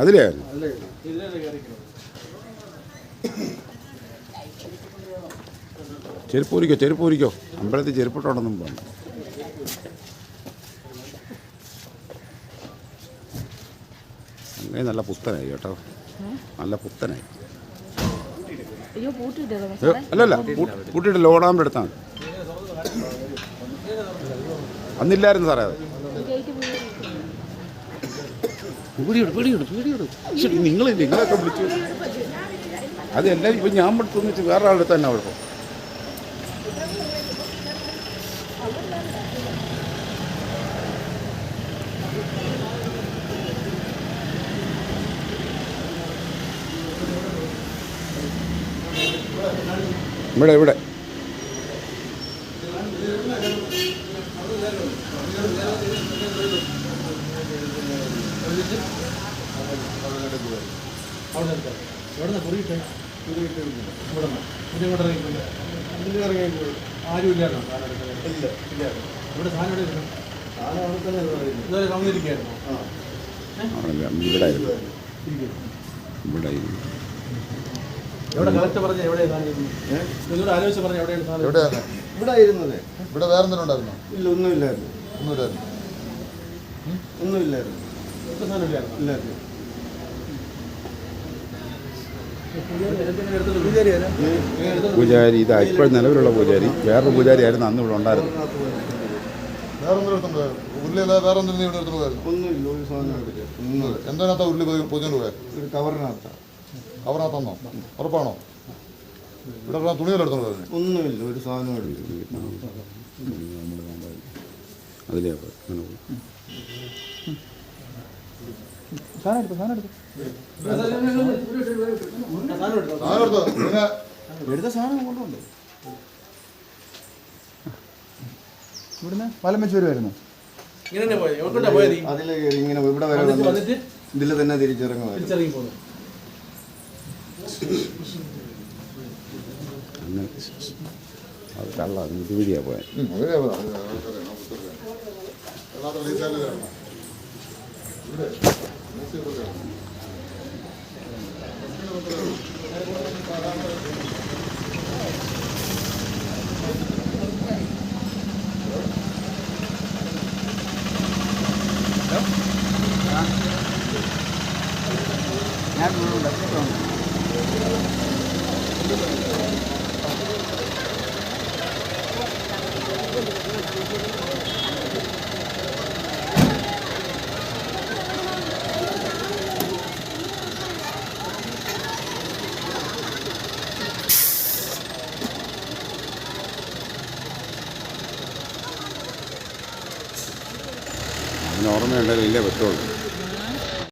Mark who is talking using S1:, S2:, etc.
S1: അതിലേ? ചെരുപ്പ് ഊരിക്കോ ചെരുപ്പ് ഊരിക്കോ അമ്പലത്തിൽ ചെരുപ്പിട്ടോടൊന്നും പോകണം അങ്ങനെ നല്ല പുത്തനായി കേട്ടോ. നല്ല പുത്തനായി. അല്ലല്ല പൂട്ടിയിട്ടില്ല ഓടാമ്പെടുത്താണ്. അന്നില്ലായിരുന്നു സാറേ അത്. പേടിയോട് പേടിയോട് ശരി നിങ്ങൾ നിങ്ങളൊക്കെ വിളിച്ചു അത് എല്ലാവരും ഇപ്പം ഞാൻ പഠിത്തെന്ന് വെച്ചാൽ വേറെ ആളുടെ തന്നെ കുഴപ്പം ഇവിടെ ഇവിടെ.
S2: എവിടുന്ന കുറിയിട്ടെ കുറിയിട്ട് പിന്നെ ഇറങ്ങിപ്പോയി ആരും ഇല്ലായിരുന്നോ? സാധനം ഇല്ല ഇല്ലായിരുന്നു. ഇവിടെ സാധനം എവിടെ ഇരുന്നു സാധനം അവിടെ തന്നെ ഇതുവരെ വന്നിരിക്കുകയായിരുന്നു
S1: ആ. ഇവിടെ ഇവിടെ
S2: എവിടെ കളക്ടർ പറഞ്ഞ എവിടെയാണ് സാധനം നിന്നോട് ആലോചിച്ച് പറഞ്ഞ എവിടെയാണ് സാധനം
S3: എവിടെയാണ്
S4: ഇവിടെ ഇരുന്നത്
S3: ഇവിടെ ഉണ്ടായിരുന്നോ?
S4: ഇല്ല ഒന്നുമില്ലായിരുന്നു
S3: ഒന്നുമില്ലായിരുന്നു.
S4: ഒന്നുമില്ലായിരുന്നു.
S1: പൂജാരി ഇതാ ഇപ്പോൾ നിലവിലുള്ള പൂജാരി വേറൊരു പൂജാരി ആയിരുന്നു അന്ന് ഇവിടെ ഉണ്ടായിരുന്നു
S3: എന്തിനകത്താ ഉരുളി അവറിനകത്തന്നോ ഉറപ്പാണോ ഇവിടെ തുണികൾ എടുത്തോണ്ട്
S4: ഒന്നുമില്ല ഒരു സാധനം
S1: അതിലേ അങ്ങനെ.
S2: സാധനം എടുത്തു
S3: സാധനം എടുത്തു
S4: എടുത്ത സാധനം കൊണ്ടുണ്ട്
S5: ഇവിടുന്ന് വലം വെച്ച് വരുമായിരുന്നു
S4: കയറി ഇങ്ങനെ ഇവിടെ വരെ ഇതിൽ തന്നെ തിരിച്ചിറങ്ങുമായിരുന്നു
S1: അത് കള്ള ഇതുവഴിയാണ് പോയത്
S3: ഉം, അതിലേ പോയി. അത് അവർക്കറിയാം, നമുക്ക് അറിയാം. അല്ലാത്ത റീസെയിൽ തരണം. ഇവിടെ.
S5: ഞാൻ ബസ്സിട്ടുണ്ട്
S1: ഓർമ്മയുണ്ടെങ്കിൽ ഇല്ലേ പറ്റുള്ളൂ.